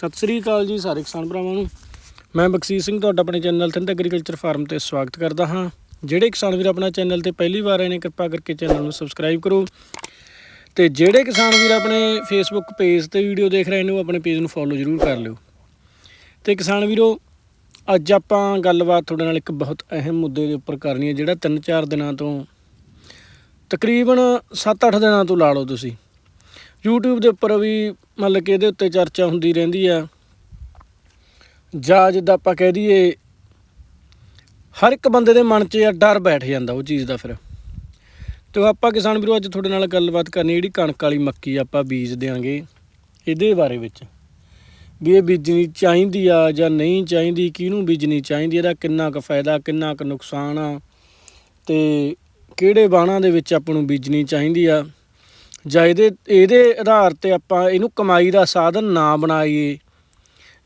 ਸਤਿ ਸ੍ਰੀ ਅਕਾਲ ਜੀ ਸਾਰੇ ਕਿਸਾਨ ਭਰਾਵਾਂ ਨੂੰ। ਮੈਂ ਬਖਸ਼ੀਸ਼ ਸਿੰਘ ਤੁਹਾਡਾ ਆਪਣੇ ਚੈਨਲ ਥਿੰਦ ਐਗਰੀਕਲਚਰ ਫਾਰਮ ਤੇ ਸਵਾਗਤ ਕਰਦਾ ਹਾਂ। ਜਿਹੜੇ ਕਿਸਾਨ ਵੀਰ ਆਪਣਾ ਚੈਨਲ ਤੇ ਪਹਿਲੀ ਵਾਰ ਆਏ ਨੇ, ਕਿਰਪਾ ਕਰਕੇ ਚੈਨਲ ਨੂੰ ਸਬਸਕ੍ਰਾਈਬ ਕਰੋ। ਤੇ ਜਿਹੜੇ ਕਿਸਾਨ ਵੀਰ ਆਪਣੇ ਫੇਸਬੁੱਕ ਪੇਜ ਤੇ ਵੀਡੀਓ ਦੇਖ ਰਹੇ ਨੇ, ਉਹ ਆਪਣੇ ਪੇਜ ਨੂੰ ਫੋਲੋ ਜ਼ਰੂਰ ਕਰ ਲਿਓ। ਤੇ ਕਿਸਾਨ ਵੀਰੋ, ਅੱਜ ਆਪਾਂ ਗੱਲਬਾਤ ਤੁਹਾਡੇ ਨਾਲ ਇੱਕ ਬਹੁਤ ਅਹਿਮ ਮੁੱਦੇ ਦੇ ਉੱਪਰ ਕਰਨੀ ਹੈ, ਜਿਹੜਾ 3-4 ਦਿਨਾਂ ਤੋਂ ਤਕਰੀਬਨ 7-8 ਦਿਨਾਂ ਤੋਂ ਲਾ ਲਓ ਤੁਸੀਂ। YouTube ਦੇ ਉੱਪਰ ਵੀ ਮਤਲਬ ਕਿ ਇਹਦੇ ਉੱਤੇ ਚਰਚਾ ਹੁੰਦੀ ਰਹਿੰਦੀ ਆ। ਜਾਂ ਜਿੱਦਾਂ ਆਪਾਂ ਕਹਿ ਦਈਏ, ਹਰ ਇੱਕ ਬੰਦੇ ਦੇ ਮਨ 'ਚ ਯਾਰ ਡਰ ਬੈਠ ਜਾਂਦਾ ਉਹ ਚੀਜ਼ ਦਾ ਫਿਰ। ਤੇ ਆਪਾਂ ਕਿਸਾਨ ਵੀਰੋ ਅੱਜ ਤੁਹਾਡੇ ਨਾਲ ਗੱਲਬਾਤ ਕਰਨੀ ਜਿਹੜੀ ਕਣਕ ਵਾਲੀ ਮੱਕੀ ਆਪਾਂ ਬੀਜ ਦਿਆਂਗੇ ਇਹਦੇ ਬਾਰੇ ਵਿੱਚ। ਵੀ ਇਹ ਬੀਜਣੀ ਚਾਹੀਦੀ ਆ ਜਾਂ ਨਹੀਂ ਚਾਹੀਦੀ, ਕਿਹਨੂੰ ਬੀਜਣੀ ਚਾਹੀਦੀ, ਇਹਦਾ ਕਿੰਨਾ ਕੁ ਫਾਇਦਾ, ਕਿੰਨਾ ਕੁ ਨੁਕਸਾਨ ਆ ਤੇ ਕਿਹੜੇ ਬਾਣਾ ਦੇ ਵਿੱਚ ਆਪਾਂ ਨੂੰ ਬੀਜਣੀ ਚਾਹੀਦੀ ਆ। ਜਾਂ ਇਹਦੇ ਇਹਦੇ ਆਧਾਰ ਤੇ ਆਪਾਂ ਇਹਨੂੰ ਕਮਾਈ ਦਾ ਸਾਧਨ ਨਾ ਬਣਾਈਏ,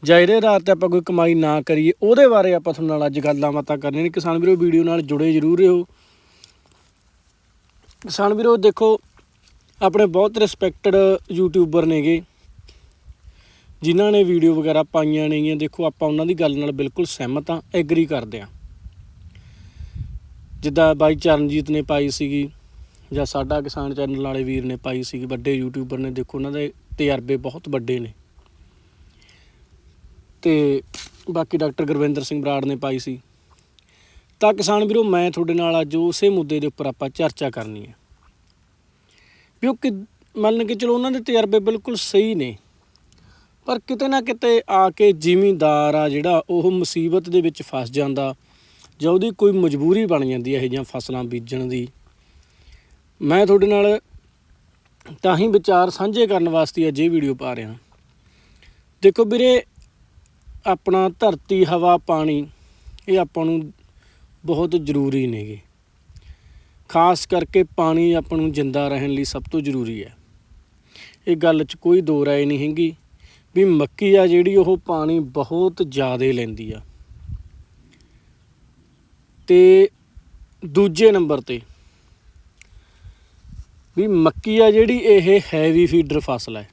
ਜਾਂ ਇਹਦੇ ਆਧਾਰ ਤੇ ਆਪਾਂ ਕੋਈ ਕਮਾਈ ਨਾ ਕਰੀਏ, ਉਹਦੇ ਬਾਰੇ ਆਪਾਂ ਤੁਹਾਡੇ ਨਾਲ ਅੱਜ ਗੱਲਾਂ ਬਾਤਾਂ ਕਰਨੀਆਂ ਨੇ। ਕਿਸਾਨ ਵੀਰੋ, ਵੀਡੀਓ ਨਾਲ ਜੁੜੇ ਜ਼ਰੂਰ ਰਹੋ। ਕਿਸਾਨ ਵੀਰੋ, ਦੇਖੋ, ਆਪਣੇ ਬਹੁਤ ਰਿਸਪੈਕਟਡ ਯੂਟਿਊਬਰ ਨੇਗੇ, ਜਿਨ੍ਹਾਂ ਨੇ ਵੀਡੀਓ ਵਗੈਰਾ ਪਾਈਆਂ ਨੇਗੀਆਂ। ਦੇਖੋ, ਆਪਾਂ ਉਹਨਾਂ ਦੀ ਗੱਲ ਨਾਲ ਬਿਲਕੁਲ ਸਹਿਮਤ ਆ ਐਗਰੀ ਕਰਦੇ ਆ ਜਿੱਦਾਂ ਬਾਈ ਚਰਨਜੀਤ ਨੇ ਪਾਈ ਸੀਗੀ। ਜਾਂ ਸਾਡਾ ਕਿਸਾਨ ਚੈਨਲ ਵਾਲੇ ਵੀਰ ਨੇ ਪਾਈ ਸੀਗੀ, ਵੱਡੇ ਯੂਟਿਊਬਰ ਨੇ, ਦੇਖੋ ਉਹਨਾਂ ਦੇ ਤਜਰਬੇ ਬਹੁਤ ਵੱਡੇ ਨੇ। ਤੇ ਬਾਕੀ ਡਾਕਟਰ ਗੁਰਵਿੰਦਰ ਸਿੰਘ ਬਰਾੜ ਨੇ ਪਾਈ ਸੀ। ਤਾਂ ਕਿਸਾਨ ਵੀਰੋ, ਮੈਂ ਤੁਹਾਡੇ ਨਾਲ ਅੱਜ ਉਸੇ ਮੁੱਦੇ ਦੇ ਉੱਪਰ ਆਪਾਂ ਚਰਚਾ ਕਰਨੀ ਹੈ। ਵੀ ਉਹ ਕਿ, ਮੰਨ ਕੇ ਚਲੋ ਉਹਨਾਂ ਦੇ ਤਜਰਬੇ ਬਿਲਕੁਲ ਸਹੀ ਨੇ, ਪਰ ਕਿਤੇ ਨਾ ਕਿਤੇ ਆ ਕੇ ਜ਼ਿਮੀਂਦਾਰ ਆ ਜਿਹੜਾ, ਉਹ ਮੁਸੀਬਤ ਦੇ ਵਿੱਚ ਫਸ ਜਾਂਦਾ ਜਾਂ ਉਹਦੀ ਕੋਈ ਮਜਬੂਰੀ ਬਣ ਜਾਂਦੀ ਹੈ, ਇਹ ਜਿਹੀਆਂ ਫਸਲਾਂ ਬੀਜਣ ਦੀ। ਮੈਂ ਤੁਹਾਡੇ ਨਾਲ ਤਾਂ ਹੀ ਵਿਚਾਰ ਸਾਂਝੇ ਕਰਨ ਵਾਸਤੇ ਅੱਜ ਇਹ ਵੀਡੀਓ ਪਾ ਰਿਹਾ। ਦੇਖੋ ਵੀਰੇ, ਆਪਣਾ ਧਰਤੀ, ਹਵਾ, ਪਾਣੀ, ਇਹ ਆਪਾਂ ਨੂੰ ਬਹੁਤ ਜ਼ਰੂਰੀ ਨੇਗੇ। ਖਾਸ ਕਰਕੇ ਪਾਣੀ ਆਪਾਂ ਨੂੰ ਜਿੰਦਾ ਰਹਿਣ ਲਈ ਸਭ ਤੋਂ ਜ਼ਰੂਰੀ ਹੈ। ਇਹ ਗੱਲ 'ਚ ਕੋਈ ਦੋ ਰਾਏ ਨਹੀਂ ਹੈਗੀ ਵੀ ਮੱਕੀ ਆ ਜਿਹੜੀ ਉਹ ਪਾਣੀ ਬਹੁਤ ਜ਼ਿਆਦਾ ਲੈਂਦੀ ਆ। ਤੇ ਦੂਜੇ ਨੰਬਰ ਤੇ ਵੀ ਮੱਕੀ ਆ ਜਿਹੜੀ ਇਹ ਹੈਵੀ ਫੀਡਰ ਫਸਲ ਹੈ।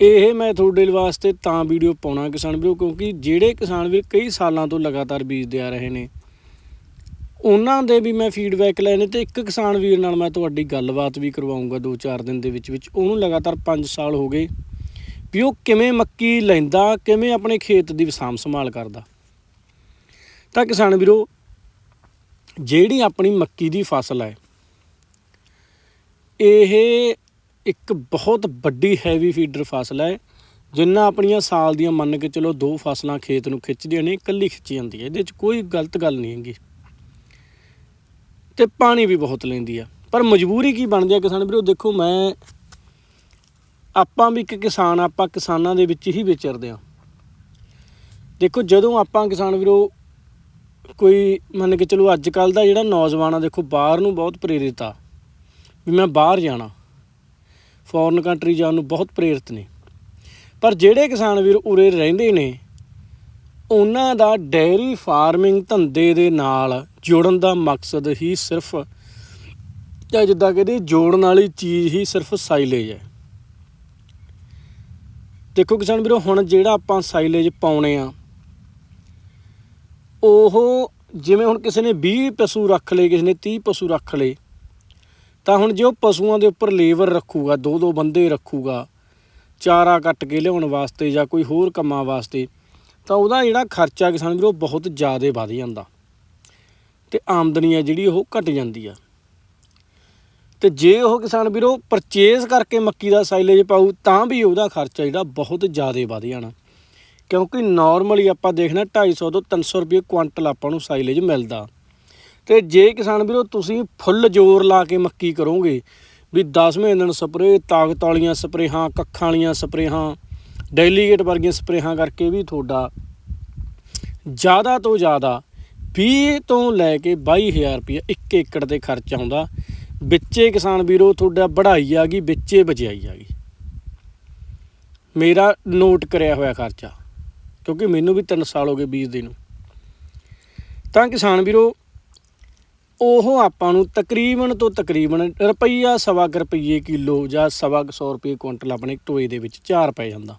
ਇਹ ਮੈਂ ਤੁਹਾਡੇ ਵਾਸਤੇ ਤਾਂ ਵੀਡੀਓ ਪਾਉਣਾ ਕਿਸਾਨ ਵੀਰੋ, ਕਿਉਂਕਿ ਜਿਹੜੇ ਕਿਸਾਨ ਵੀਰ ਕਈ ਸਾਲਾਂ ਤੋਂ ਲਗਾਤਾਰ ਬੀਜਦੇ ਆ ਰਹੇ ਨੇ, ਉਹਨਾਂ ਦੇ ਵੀ ਮੈਂ ਫੀਡਬੈਕ ਲੈਣੇ ਤੇ ਇੱਕ ਕਿਸਾਨ ਵੀਰ ਨਾਲ ਮੈਂ ਤੁਹਾਡੀ ਗੱਲਬਾਤ ਵੀ ਕਰਵਾਉਂਗਾ 2-4 ਦਿਨ ਦੇ ਵਿੱਚ ਵਿੱਚ ਉਹਨੂੰ ਲਗਾਤਾਰ 5 ਸਾਲ ਹੋ ਗਏ ਵੀ ਉਹ ਕਿਵੇਂ ਮੱਕੀ ਲੈਂਦਾ, ਕਿਵੇਂ ਆਪਣੇ ਖੇਤ ਦੀ ਸਾਂਭ ਸੰਭਾਲ ਕਰਦਾ। ਤਾਂ ਕਿਸਾਨ ਵੀਰੋ, ਜਿਹੜੀ ਆਪਣੀ ਮੱਕੀ ਦੀ ਫਸਲ ਹੈ ਇਹ ਇੱਕ ਬਹੁਤ ਵੱਡੀ ਹੈਵੀ ਫੀਡਰ ਫਸਲ ਹੈ, ਜਿੰਨਾ ਆਪਣੀਆਂ ਸਾਲ ਦੀਆਂ ਮੰਨ ਕੇ ਚਲੋ ਦੋ ਫਸਲਾਂ ਖੇਤ ਨੂੰ ਖਿੱਚਦੀਆਂ ਨੇ, ਇਕੱਲੀ ਖਿੱਚੀ ਜਾਂਦੀ ਹੈ। ਇਹਦੇ ਵਿੱਚ ਕੋਈ ਗਲਤ ਗੱਲ ਨਹੀਂ ਹੈਗੀ। ਤੇ ਪਾਣੀ ਵੀ ਬਹੁਤ ਲੈਂਦੀ ਆ। ਪਰ ਮਜਬੂਰੀ ਕੀ ਬਣਦੀ ਆ ਕਿਸਾਨ ਵੀਰੋ? ਦੇਖੋ, ਮੈਂ, ਆਪਾਂ ਵੀ ਇੱਕ ਕਿਸਾਨ, ਆਪਾਂ ਕਿਸਾਨਾਂ ਦੇ ਵਿੱਚ ਹੀ ਵਿਚਰਦੇ ਆ ਦੇਖੋ, ਜਦੋਂ ਆਪਾਂ ਕਿਸਾਨ ਵੀਰੋ, ਕੋਈ ਮੰਨ ਕੇ ਚਲੋ ਅੱਜ ਕੱਲ ਦਾ ਜਿਹੜਾ ਨੌਜਵਾਨ ਆ, ਦੇਖੋ, ਬਾਹਰ ਨੂੰ ਬਹੁਤ ਪ੍ਰੇਰਿਤ ਆ। ਵੀ ਮੈਂ ਬਾਹਰ ਜਾਣਾ। ਫੋਰਨ ਕੰਟਰੀ ਜਾਣ ਨੂੰ ਬਹੁਤ ਪ੍ਰੇਰਿਤ ਨੇ। ਪਰ ਜਿਹੜੇ ਕਿਸਾਨ ਵੀਰ ਉਰੇ ਰਹਿੰਦੇ ਨੇ, ਉਹਨਾਂ ਦਾ ਡੈਰੀ ਫਾਰਮਿੰਗ ਧੰਦੇ ਦੇ ਨਾਲ ਜੋੜਨ ਦਾ ਮਕਸਦ ਹੀ ਸਿਰਫ ਜਾਂ ਜਿੱਦਾਂ ਕਹਿੰਦੇ ਜੋੜਨ ਵਾਲੀ ਚੀਜ਼ ਹੀ ਸਿਰਫ ਸਾਈਲੇਜ ਹੈ। ਦੇਖੋ ਕਿਸਾਨ ਵੀਰੋ, ਹੁਣ ਜਿਹੜਾ ਆਪਾਂ ਸਾਈਲੇਜ ਪਾਉਣੇ ਆ, ਉਹ ਜਿਵੇਂ ਹੁਣ ਕਿਸੇ ਨੇ 20 ਪਸ਼ੂ ਰੱਖ ਲਏ, ਕਿਸੇ ਨੇ 30 ਪਸ਼ੂ ਰੱਖ ਲਏ ਤਾਂ ਹੁਣ ਜੇ ਉਹ ਪਸ਼ੂਆਂ ਦੇ ਉੱਪਰ ਲੇਬਰ ਰੱਖੂਗਾ, ਦੋ ਦੋ ਬੰਦੇ ਰੱਖੂਗਾ, ਚਾਰਾ ਕੱਟ ਕੇ ਲਿਆਉਣ ਵਾਸਤੇ ਜਾਂ ਕੋਈ ਹੋਰ ਕੰਮਾਂ ਵਾਸਤੇ, ਤਾਂ ਉਹਦਾ ਜਿਹੜਾ ਖਰਚਾ ਕਿਸਾਨ ਵੀਰੋ ਬਹੁਤ ਜ਼ਿਆਦਾ ਵੱਧ ਜਾਂਦਾ। ਤੇ ਆਮਦਨੀ ਆ ਜਿਹੜੀ ਉਹ ਘਟ ਜਾਂਦੀ ਆ। ਤੇ ਜੇ ਉਹ ਕਿਸਾਨ ਵੀਰੋ ਪਰਚੇਜ਼ ਕਰਕੇ ਮੱਕੀ ਦਾ ਸਾਈਲੇਜ ਪਾਉ ਤਾਂ ਵੀ ਉਹਦਾ ਖਰਚਾ ਜਿਹੜਾ ਬਹੁਤ ਜ਼ਿਆਦਾ ਵੱਧ ਜਾਣਾ। ਕਿਉਂਕਿ ਨਾਰਮਲੀ ਆਪਾਂ ਦੇਖਣਾ 250 ਤੋਂ 300 ਰੁਪਏ ਕੁਆਂਟਲ ਆਪਾਂ ਨੂੰ ਸਾਈਲੇਜ ਮਿਲਦਾ। ਤੇ ਜੇ ਕਿਸਾਨ ਵੀਰੋ ਤੁਸੀਂ ਫੁੱਲ ਜ਼ੋਰ ਲਾ ਕੇ ਮੱਕੀ ਕਰੋਗੇ, ਵੀ 10ਵੇਂ ਦਿਨ ਸਪਰੇ ਤਾਕਤ ਵਾਲੀਆਂ ਸਪਰੇਹਾਂ, ਕੱਖਾਂ ਵਾਲੀਆਂ ਸਪਰੇਹਾਂ ਡੈਲੀਗੇਟ ਵਰਗੀਆਂ ਸਪਰੇਹਾਂ ਕਰਕੇ ਵੀ ਤੁਹਾਡਾ ਜ਼ਿਆਦਾ ਤੋਂ ਜ਼ਿਆਦਾ 20 ਤੋਂ ਲੈ ਕੇ 22000 ਰੁਪਏ ਇੱਕ ਏਕੜ ਤੇ ਖਰਚ ਆਉਂਦਾ। ਵਿੱਚੇ ਕਿਸਾਨ ਵੀਰੋ ਤੁਹਾਡਾ ਬੜਾਈ ਆ ਗਈ, ਵਿੱਚੇ ਬਚਾਈ ਆ ਗਈ। ਮੇਰਾ ਨੋਟ ਕਰਿਆ ਹੋਇਆ ਖਰਚਾ, ਕਿਉਂਕਿ ਮੈਨੂੰ ਵੀ 3 ਸਾਲ ਹੋ ਗਏ ਬੀਜਦੇ ਨੂੰ। ਤਾਂ ਕਿਸਾਨ ਵੀਰੋ ਉਹ ਆਪਾਂ ਨੂੰ ਤਕਰੀਬਨ ਤੋਂ ਤਕਰੀਬਨ ਰੁਪਈਆ ਸਵਾ ਕੁ ਰੁਪਈਏ ਕਿਲੋ ਜਾਂ ਸਵਾ ਕੁ ਸੌ ਰੁਪਏ ਕੁਇੰਟਲ ਆਪਣੇ ਟੋਏ ਦੇ ਵਿੱਚ ਝਾਰ ਪੈ ਜਾਂਦਾ।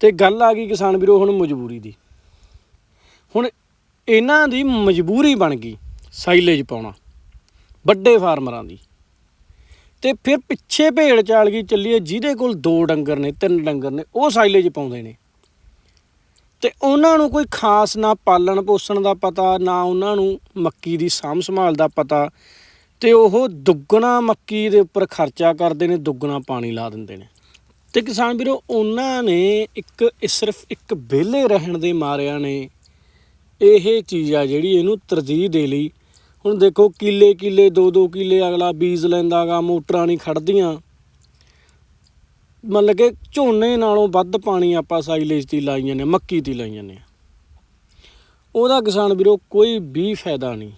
ਤੇ ਗੱਲ ਆ ਗਈ ਕਿਸਾਨ ਵੀਰੋ ਹੁਣ ਮਜਬੂਰੀ ਦੀ। ਹੁਣ ਇਹਨਾਂ ਦੀ ਮਜਬੂਰੀ ਬਣ ਗਈ ਸਾਈਲੇਜ ਪਾਉਣਾ, ਵੱਡੇ ਫਾਰਮਰਾਂ ਦੀ। ਤੇ ਫਿਰ ਪਿੱਛੇ ਭੇੜ ਚਾਲ ਗਈ ਚੱਲੀਏ ਜਿਹਦੇ ਕੋਲ ਦੋ ਡੰਗਰ ਨੇ, ਤਿੰਨ ਡੰਗਰ ਨੇ, ਉਹ ਸਾਈਲੇਜ ਪਾਉਂਦੇ ਨੇ। ਤੇ ਉਹਨਾਂ ਨੂੰ ਕੋਈ ਖਾਸ ਨਾ ਪਾਲਣ ਪੋਸ਼ਣ ਦਾ ਪਤਾ, ਨਾ ਉਹਨਾਂ ਨੂੰ ਮੱਕੀ ਦੀ ਸਾਂਭ ਸੰਭਾਲ ਦਾ ਪਤਾ। ਤੇ ਉਹ ਦੁੱਗਣਾ ਮੱਕੀ ਦੇ ਉੱਪਰ ਖਰਚਾ ਕਰਦੇ ਨੇ, ਦੁੱਗਣਾ ਪਾਣੀ ਲਾ ਦਿੰਦੇ ਨੇ। ਤੇ ਕਿਸਾਨ ਵੀਰੋ, ਉਹਨਾਂ ਨੇ ਇੱਕ ਸਿਰਫ ਇੱਕ ਵਿਹਲੇ ਰਹਿਣ ਦੇ ਮਾਰਿਆਂ ਨੇ ਇਹ ਚੀਜ਼ ਆ ਜਿਹੜੀ ਇਹਨੂੰ ਤਰਜੀਹ ਦੇ ਲਈ। ਹੁਣ ਦੇਖੋ ਕਿੱਲੇ ਕਿੱਲੇ ਦੋ ਦੋ ਕਿੱਲੇ, ਅਗਲਾ ਬੀਜ ਲੈਂਦਾਗਾ, ਮੋਟਰਾਂ ਨਹੀਂ ਖੜਦੀਆਂ। ਮਤਲਬ ਕਿ ਝੋਨੇ ਨਾਲੋਂ ਵੱਧ ਪਾਣੀ ਆਪਾਂ ਸਾਈਲੇਜ ਦੀ ਲਾਈ ਜਾਂਦੇ ਹਾਂ, ਮੱਕੀ ਦੀ ਲਾਈ ਜਾਂਦੇ ਹਾਂ। ਉਹਦਾ ਕਿਸਾਨ ਵੀਰੋ ਕੋਈ ਵੀ ਫਾਇਦਾ ਨਹੀਂ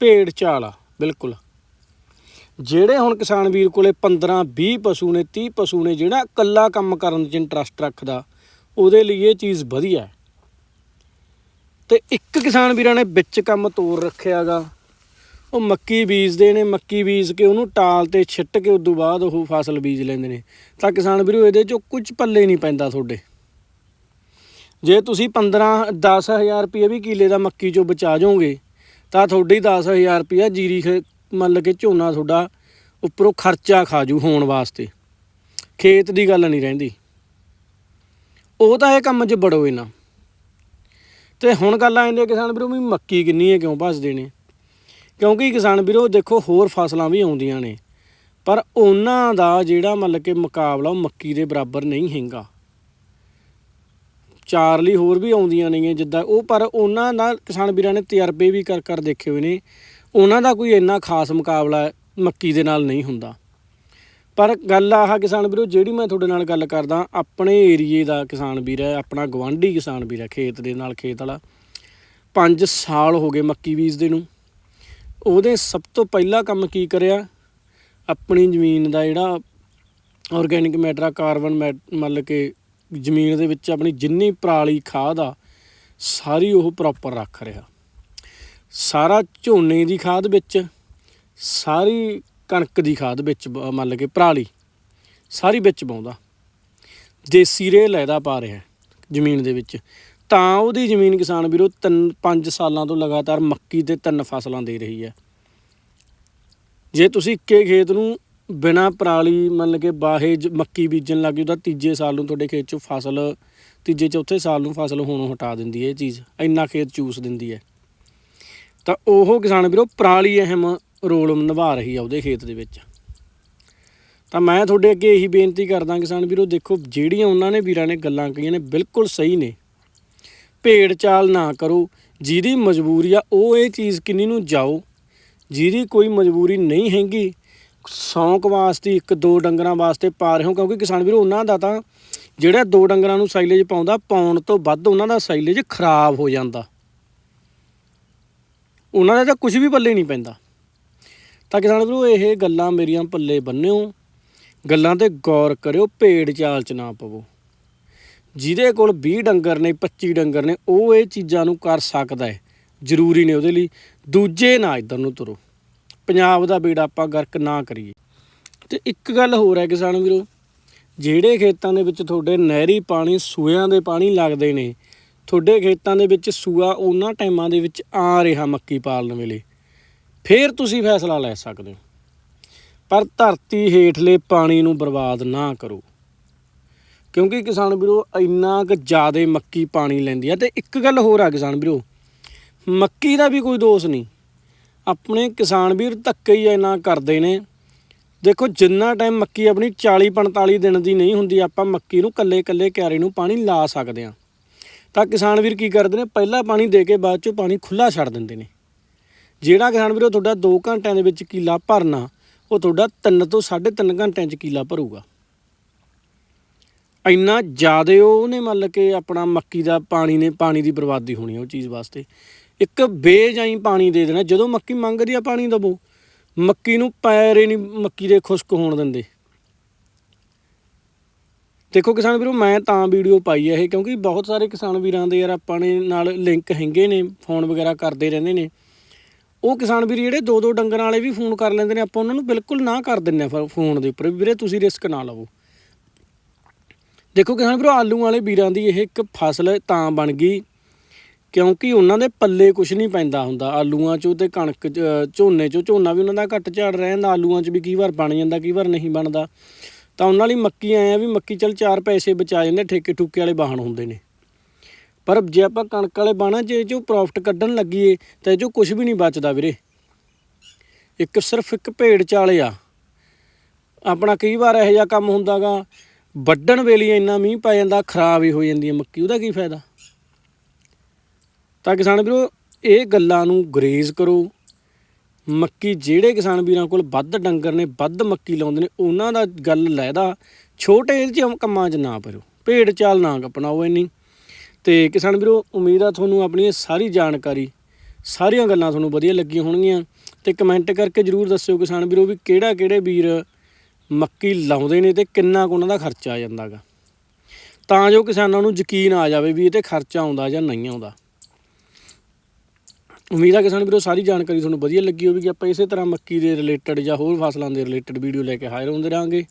ਭੇਡ ਚਾਲ ਆ ਬਿਲਕੁਲ ਜਿਹੜੇ ਹੁਣ ਕਿਸਾਨ ਵੀਰ ਕੋਲੇ 15 20 ਪਸ਼ੂ ਨੇ 30 ਪਸ਼ੂ ਨੇ ਜਿਹੜਾ ਇਕੱਲਾ ਕੰਮ ਕਰਨ 'ਚ ਇੰਟਰਸਟ ਰੱਖਦਾ ਉਹਦੇ ਲਈ ਇਹ ਚੀਜ਼ ਵਧੀਆ ਹੈ ਤੇ ਇੱਕ ਕਿਸਾਨ ਵੀਰਾਂ ਨੇ ਵਿੱਚ ਕੰਮ ਤੋਰ ਰੱਖਿਆਗਾ ਉਹ ਮੱਕੀ ਬੀਜਦੇ ਨੇ, ਮੱਕੀ ਬੀਜ ਕੇ ਉਹਨੂੰ ਟਾਲ ਤੇ ਛਿੱਟ ਕੇ ਉਦੋਂ ਬਾਅਦ ਉਹ ਫਸਲ ਬੀਜ ਲੈਂਦੇ ਨੇ। ਤਾਂ ਕਿਸਾਨ ਵੀਰੋ, ਇਹਦੇ ਚੋਂ ਕੁਝ ਪੱਲੇ ਨਹੀਂ ਪੈਂਦਾ ਤੁਹਾਡੇ। ਜੇ ਤੁਸੀਂ 15 10000 ਰੁਪਏ ਵੀ ਕਿੱਲੇ ਦਾ ਮੱਕੀ ਚੋਂ ਬਚਾ ਜਾਓਗੇ, ਤਾਂ ਤੁਹਾਡੀ 10000 ਰੁਪਏ ਜੀਰੀ ਖ- ਮੰਨ ਕੇ ਝੋਨਾ ਤੁਹਾਡਾ ਉੱਪਰੋਂ ਖਰਚਾ ਖਾਜੂ ਹੋਣ ਵਾਸਤੇ। ਖੇਤ ਦੀ ਗੱਲ ਨਹੀਂ ਰਹਿੰਦੀ। ਉਹ ਤਾਂ ਇਹ ਕੰਮ 'ਚ ਬੜੋ ਇਹਨਾਂ। ਤੇ ਹੁਣ ਗੱਲ ਆ ਜਾਂਦੀ ਹੈ ਕਿਸਾਨ ਵੀਰੋ ਵੀ ਮੱਕੀ ਕਿੰਨੀ ਹੈ, ਕਿਉਂ ਭੱਜਦੇ ਨੇ? ਕਿਉਂਕਿ ਕਿਸਾਨ ਵੀਰੋ, ਦੇਖੋ, ਹੋਰ ਫਸਲਾਂ ਵੀ ਆਉਂਦੀਆਂ ਨੇ। ਪਰ ਉਹਨਾਂ ਦਾ ਜਿਹੜਾ ਮਤਲਬ ਕਿ ਮੁਕਾਬਲਾ, ਉਹ ਮੱਕੀ ਦੇ ਬਰਾਬਰ ਨਹੀਂ ਹੈਗਾ। ਚਾਰ ਲਈ ਹੋਰ ਵੀ ਆਉਂਦੀਆਂ ਨੇਗੀਆਂ ਜਿੱਦਾਂ ਉਹ, ਪਰ ਉਹਨਾਂ ਨਾਲ ਕਿਸਾਨ ਵੀਰਾਂ ਨੇ ਤਜਰਬੇ ਵੀ ਕਰ ਕਰ ਦੇਖੇ ਹੋਏ ਨੇ। ਉਹਨਾਂ ਦਾ ਕੋਈ ਇੰਨਾ ਖਾਸ ਮੁਕਾਬਲਾ ਮੱਕੀ ਦੇ ਨਾਲ ਨਹੀਂ ਹੁੰਦਾ। ਪਰ ਗੱਲ ਆਹ ਕਿਸਾਨ ਵੀਰੋ, ਜਿਹੜੀ ਮੈਂ ਤੁਹਾਡੇ ਨਾਲ ਗੱਲ ਕਰਦਾ, ਆਪਣੇ ਏਰੀਏ ਦਾ ਕਿਸਾਨ ਵੀਰ ਹੈ, ਆਪਣਾ ਗਵਾਂਢੀ ਕਿਸਾਨ ਵੀਰ ਹੈ, ਖੇਤ ਦੇ ਨਾਲ ਖੇਤ ਵਾਲਾ। 5 ਸਾਲ ਹੋ ਗਏ ਮੱਕੀ ਬੀਜਦੇ ਨੂੰ। ਉਹਦੇ ਸਭ ਤੋਂ ਪਹਿਲਾ ਕੰਮ ਕੀ ਕਰਿਆ? ਆਪਣੀ ਜ਼ਮੀਨ ਦਾ ਜਿਹੜਾ ਆਰਗੈਨਿਕ ਮੈਟਰ ਕਾਰਬਨ ਮਤਲਬ ਕਿ ਜ਼ਮੀਨ ਦੇ ਵਿੱਚ ਆਪਣੀ ਜਿੰਨੀ ਪਰਾਲੀ ਖਾਦ ਆ, ਸਾਰੀ ਉਹ ਪ੍ਰੋਪਰ ਰੱਖ ਰਿਹਾ। ਸਾਰਾ ਝੋਨੇ ਦੀ ਖਾਦ ਵਿੱਚ, ਸਾਰੀ ਕਣਕ ਦੀ ਖਾਦ ਵਿੱਚ ਬ- ਮੰਨ ਕੇ ਪਰਾਲੀ, ਸਾਰੀ ਵਿੱਚ ਪਾਉਂਦਾ ਦੇਸੀ ਰੇ ਲੈਦਾ ਪਾ ਰਿਹਾ ਜ਼ਮੀਨ ਦੇ ਵਿੱਚ। ਤਾਂ ਉਹਦੀ ਜ਼ਮੀਨ ਕਿਸਾਨ ਵੀਰੋ ਤਿੰਨ, ਪੰਜ ਸਾਲਾਂ ਤੋਂ ਲਗਾਤਾਰ ਮੱਕੀ ਤੇ ਤਿੰਨ ਫਸਲਾਂ ਦੇ ਰਹੀ ਹੈ। ਜੇ ਤੁਸੀਂ ਇੱਕੇ ਖੇਤ ਨੂੰ ਬਿਨਾ ਪਰਾਲੀ ਮੰਨ ਕੇ ਬਾਹੇ ਜ- ਮੱਕੀ ਬੀਜਣ ਲੱਗ ਜਾਓ ਤਾਂ ਤੀਜੇ ਸਾਲ ਨੂੰ ਤੁਹਾਡੇ ਖੇਤ 'ਚੋਂ ਫਸਲ, ਤੀਜੇ ਚੌਥੇ ਸਾਲ ਨੂੰ ਫਸਲ ਹੋਣੋਂ ਹਟਾ ਦਿੰਦੀ ਹੈ ਇਹ ਚੀਜ਼, ਇੰਨਾ ਖੇਤ ਚੂਸ ਦਿੰਦੀ ਹੈ। ਤਾਂ ਉਹ ਕਿਸਾਨ ਵੀਰੋ ਪਰਾਲੀ ਅਹਿਮ ਰੋਲ ਨਿਭਾ ਰਹੀ ਆ ਉਹਦੇ ਖੇਤ ਦੇ ਵਿੱਚ। ਤਾਂ ਮੈਂ ਤੁਹਾਡੇ ਅੱਗੇ ਇਹੀ ਬੇਨਤੀ ਕਰਦਾ ਕਿਸਾਨ ਵੀਰੋ ਦੇਖੋ ਜਿਹੜੀਆਂ ਉਹਨਾਂ ਨੇ ਵੀਰਾਂ ਨੇ ਗੱਲਾਂ ਕਹੀਆਂ ਨੇ ਬਿਲਕੁਲ ਸਹੀ ਨੇ। ਭੇਡ ਚਾਲ ਨਾ ਕਰੋ। ਜਿਹਦੀ ਮਜਬੂਰੀ ਆ, ਉਹ ਇਹ ਚੀਜ਼ ਕਿੰਨੀ ਨੂੰ ਜਾਓ। ਜਿਹਦੀ ਕੋਈ ਮਜਬੂਰੀ ਨਹੀਂ ਹੈਗੀ, ਸ਼ੌਂਕ ਵਾਸਤੇ ਇੱਕ ਦੋ ਡੰਗਰਾਂ ਵਾਸਤੇ ਪਾ ਰਹੇ ਹੋ, ਕਿਉਂਕਿ ਕਿਸਾਨ ਵੀਰੋ, ਉਹਨਾਂ ਦਾ ਤਾਂ ਜਿਹੜਾ ਦੋ ਡੰਗਰਾਂ ਨੂੰ ਸਾਈਲੇਜ ਪਾਉਂਦਾ, ਪਾਉਣ ਤੋਂ ਵੱਧ ਉਹਨਾਂ ਦਾ ਸਾਈਲੇਜ ਖਰਾਬ ਹੋ ਜਾਂਦਾ। ਉਹਨਾਂ ਦਾ ਤਾਂ ਕੁਝ ਵੀ ਪੱਲੇ ਨਹੀਂ ਪੈਂਦਾ। ਤਾਂ ਕਿਸਾਨ ਵੀਰੋ, ਇਹ ਗੱਲਾਂ ਮੇਰੀਆਂ ਪੱਲੇ ਬੰਨਿਓ। ਗੱਲਾਂ ਤੇ ਗੌਰ ਕਰਿਓ, ਭੇਡ ਚਾਲ ਚ ਨਾ ਪਵੋ। ਜਿਹਦੇ ਕੋਲ 20 ਡੰਗਰ ਨੇ 25 ਡੰਗਰ ਨੇ, ਉਹ ਇਹ ਚੀਜ਼ਾਂ ਨੂੰ ਕਰ ਸਕਦਾ ਹੈ। ਜ਼ਰੂਰੀ ਨੇ ਉਹਦੇ ਲਈ। ਦੂਜੇ ਨਾ ਇਧਰ ਨੂੰ ਤੁਰੋ। ਪੰਜਾਬ ਦਾ ਬੇੜਾ ਆਪਾਂ ਗਰਕ ਨਾ ਕਰੀਏ। ਤੇ ਇੱਕ ਗੱਲ ਹੋਰ ਹੈ ਕਿਸਾਨ ਵੀਰੋ, ਜਿਹੜੇ ਖੇਤਾਂ ਦੇ ਵਿੱਚ ਤੁਹਾਡੇ ਨਹਿਰੀ ਪਾਣੀ ਸੂਇਆਂ ਦੇ ਪਾਣੀ ਲੱਗਦੇ ਨੇ, ਤੁਹਾਡੇ ਖੇਤਾਂ ਦੇ ਵਿੱਚ ਸੂਆ ਉਹਨਾਂ ਟਾਈਮਾਂ ਦੇ ਵਿੱਚ ਆ ਰਿਹਾ ਮੱਕੀ ਪਾਲਣ ਵੇਲੇ। ਫੇਰ ਤੁਸੀਂ ਫੈਸਲਾ ਲੈ ਸਕਦੇ ਹੋ। ਪਰ ਧਰਤੀ ਹੇਠਲੇ ਪਾਣੀ ਨੂੰ ਬਰਬਾਦ ਨਾ ਕਰੋ। ਕਿਉਂਕਿ ਕਿਸਾਨ ਵੀਰੋ, ਇੰਨਾ ਕੁ ਜ਼ਿਆਦਾ ਮੱਕੀ ਪਾਣੀ ਲੈਂਦੀ ਆ। ਤੇ ਇੱਕ ਗੱਲ ਹੋਰ ਆ ਕਿਸਾਨ ਵੀਰੋ, ਮੱਕੀ ਦਾ ਵੀ ਕੋਈ ਦੋਸ਼ ਨਹੀਂ। ਆਪਣੇ ਕਿਸਾਨ ਵੀਰ ਧੱਕੇ ਹੀ ਇੰਨਾ ਕਰਦੇ ਨੇ। ਦੇਖੋ, ਜਿੰਨਾ ਟਾਈਮ ਮੱਕੀ ਆਪਣੀ 40 45 ਦਿਨ ਦੀ ਨਹੀਂ ਹੁੰਦੀ, ਆਪਾਂ ਮੱਕੀ ਨੂੰ ਕੱਲੇ ਕੱਲੇ ਕਿਆਰੇ ਨੂੰ ਪਾਣੀ ਲਾ ਸਕਦੇ ਆ ਤਾਂ ਕਿਸਾਨ ਵੀਰ ਕੀ ਕਰਦੇ ਨੇ, ਪਹਿਲਾਂ ਪਾਣੀ ਦੇ ਕੇ ਬਾਅਦ ਚੋਂ ਪਾਣੀ ਖੁੱਲਾ ਛੱਡ ਦਿੰਦੇ ਨੇ। ਜਿਹੜਾ ਕਿਸਾਨ ਵੀਰੋ, ਤੁਹਾਡਾ 2 ਘੰਟਿਆਂ ਦੇ ਵਿੱਚ ਕੀਲਾ ਭਰਨਾ, ਉਹ ਤੁਹਾਡਾ 3 ਤੋਂ 3.5 ਘੰਟਿਆਂ 'ਚ ਕੀਲਾ ਭਰੂਗਾ। ਇੰਨਾ ਜ਼ਿਆਦਾ ਉਹਨੇ ਮੰਨ ਕੇ ਆਪਣਾ ਮੱਕੀ ਦਾ ਪਾਣੀ ਨੇ, ਪਾਣੀ ਦੀ ਬਰਬਾਦੀ ਹੋਣੀ ਉਹ ਚੀਜ਼ ਵਾਸਤੇ। ਇੱਕ ਬੇਜਾਈ ਪਾਣੀ ਦੇ ਦੇਣਾ, ਜਦੋਂ ਮੱਕੀ ਮੰਗਦੀ ਆ ਪਾਣੀ ਦਵੋ, ਮੱਕੀ ਨੂੰ ਪੈਰ ਹੀ ਨਹੀਂ, ਮੱਕੀ ਦੇ ਖੁਸ਼ਕ ਹੋਣ ਦਿੰਦੇ। ਦੇਖੋ ਕਿਸਾਨ ਵੀਰੋ, ਮੈਂ ਤਾਂ ਵੀਡੀਓ ਪਾਈ ਹੈ ਇਹ, ਕਿਉਂਕਿ ਬਹੁਤ ਸਾਰੇ ਕਿਸਾਨ ਵੀਰਾਂ ਦੇ ਯਾਰ ਆਪਾਂ ਨੇ ਨਾਲ ਲਿੰਕ ਹੈਗੇ ਨੇ ਫੋਨ ਵਗੈਰਾ ਕਰਦੇ ਰਹਿੰਦੇ ਨੇ। ਉਹ ਕਿਸਾਨ ਵੀਰ ਜਿਹੜੇ ਦੋ ਦੋ ਡੰਗਰਾਂ ਵਾਲੇ ਵੀ ਫੋਨ ਕਰ ਲੈਂਦੇ ਨੇ, ਆਪਾਂ ਉਹਨਾਂ ਨੂੰ ਬਿਲਕੁਲ ਨਾ ਕਰ ਦਿੰਨੇ ਆ ਫੋਨ ਦੇ ਉੱਪਰ, ਵੀਰੇ ਤੁਸੀਂ ਰਿਸਕ ਨਾ ਲਵੋ। ਦੇਖੋ ਕਿਸਾਨ ਵੀਰੋ ਆਲੂ ਵਾਲੇ ਵੀਰਾਂ ਦੀ ਇਹ ਇੱਕ ਫਸਲ ਤਾਂ ਬਣ ਗਈ ਕਿਉਂਕਿ ਉਹਨਾਂ ਦੇ ਪੱਲੇ ਕੁਝ ਨਹੀਂ ਪੈਂਦਾ ਹੁੰਦਾ। ਆਲੂਆਂ ਚੋਂ ਤੇ ਕਣਕ 'ਚ, ਝੋਨੇ ਚੋਂ ਝੋਨਾ ਵੀ ਉਹਨਾਂ ਦਾ ਘੱਟ ਝਾੜ ਰਹਿੰਦਾ ਆਲੂਆਂ 'ਚ ਵੀ ਕਈ ਵਾਰ ਬਣ ਜਾਂਦਾ ਕਈ ਵਾਰ ਨਹੀਂ ਬਣਦਾ। ਤਾਂ ਉਹਨਾਂ ਲਈ ਮੱਕੀ ਆਏ ਆ ਵੀ ਮੱਕੀ ਚਲ ਚਾਰ ਪੈਸੇ ਬਚਾ ਜਾਂਦੇ ਠੇਕੇ ਠੁਕੇ ਵਾਲੇ ਬਾਹਣ ਹੁੰਦੇ ਨੇ। ਪਰ ਜੇ ਆਪਾਂ ਕਣਕ ਵਾਲੇ ਬਾਣਾ ਜੇ ਜੋ ਪ੍ਰੋਫਿਟ ਕੱਢਣ ਲੱਗੀਏ ਤਾਂ ਇਹ ਜੋ ਕੁਝ ਵੀ ਨਹੀਂ ਬਚਦਾ ਵੀਰੇ। ਇੱਕ ਸਿਰਫ ਇੱਕ ਭੇਡ ਚਾਲੇ ਆ। ਆਪਣਾ ਕਈ ਵਾਰ ਇਹੋ ਜਿਹਾ ਕੰਮ ਹੁੰਦਾਗਾ ਵੱਢਣ ਵੇਲੇ ਇੰਨਾ ਮੀਂਹ ਪੈ ਜਾਂਦਾ, ਖਰਾਬ ਹੀ ਹੋ ਜਾਂਦੀ ਹੈ ਮੱਕੀ, ਉਹਦਾ ਕੀ ਫਾਇਦਾ? ਤਾਂ ਕਿਸਾਨ ਵੀਰੋ, ਇਹ ਗੱਲਾਂ ਨੂੰ ਗਰੇਜ਼ ਕਰੋ। ਮੱਕੀ ਜਿਹੜੇ ਕਿਸਾਨ ਵੀਰਾਂ ਕੋਲ ਵੱਧ ਡੰਗਰ ਨੇ, ਵੱਧ ਮੱਕੀ ਲਾਉਂਦੇ ਨੇ, ਉਹਨਾਂ ਦਾ ਗੱਲ ਲੈਦਾ, ਛੋਟੇ ਜਿਹੇ ਕੰਮਾਂ 'ਚ ਨਾ ਪਰੋ, ਭੇਡ ਚਾਲ ਨਾ ਅਪਣਾਓ ਇੰਨੀ। ਤੇ ਕਿਸਾਨ ਵੀਰੋ, ਉਮੀਦ ਆ ਤੁਹਾਨੂੰ ਆਪਣੀ ਇਹ ਸਾਰੀ ਜਾਣਕਾਰੀ, ਸਾਰੀਆਂ ਗੱਲਾਂ ਤੁਹਾਨੂੰ ਵਧੀਆ ਲੱਗੀਆਂ ਹੋਣਗੀਆਂ। ਤੇ ਕਮੈਂਟ ਕਰਕੇ ਜਰੂਰ ਦੱਸਿਓ ਕਿਸਾਨ ਵੀਰੋ ਵੀ ਕਿਹੜਾ ਕਿਹੜੇ ਵੀਰ ਮੱਕੀ ਲਾਉਂਦੇ ਨੇ ਤੇ ਕਿੰਨਾ ਕੁ ਉਹਨਾਂ ਦਾ ਖਰਚਾ ਆ ਜਾਂਦਾਗਾ। ਤਾਂ ਜੋ ਕਿਸਾਨਾਂ ਨੂੰ ਯਕੀਨ ਆ ਜਾਵੇ ਵੀ ਇਹ ਤੇ ਖਰਚਾ ਆਉਂਦਾ ਜਾਂ ਨਹੀਂ ਆਉਂਦਾ। ਉਮੀਦ ਆ ਕਿਸਾਨ ਵੀਰੋ, ਸਾਰੀ ਜਾਣਕਾਰੀ ਤੁਹਾਨੂੰ ਵਧੀਆ ਲੱਗੀ ਹੋਵੇਗੀ। ਆਪਾਂ ਇਸੇ ਤਰ੍ਹਾਂ ਮੱਕੀ ਦੇ ਰਿਲੇਟਡ ਜਾਂ ਹੋਰ ਫਸਲਾਂ ਦੇ ਰਿਲੇਟਡ ਵੀਡੀਓ ਲੈ ਕੇ ਹਾਜ਼ਰ ਹੁੰਦੇ ਰਹਾਂਗੇ।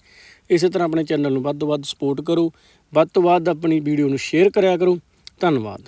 ਇਸੇ ਤਰ੍ਹਾਂ ਆਪਣੇ ਚੈਨਲ ਨੂੰ ਵੱਧ ਤੋਂ ਵੱਧ ਸਪੋਰਟ ਕਰੋ। ਵੱਧ ਤੋਂ ਵੱਧ ਆਪਣੀ ਵੀਡੀਓ ਨੂੰ ਸ਼ੇਅਰ ਕਰਿਆ ਕਰੋ। ਧੰਨਵਾਦ।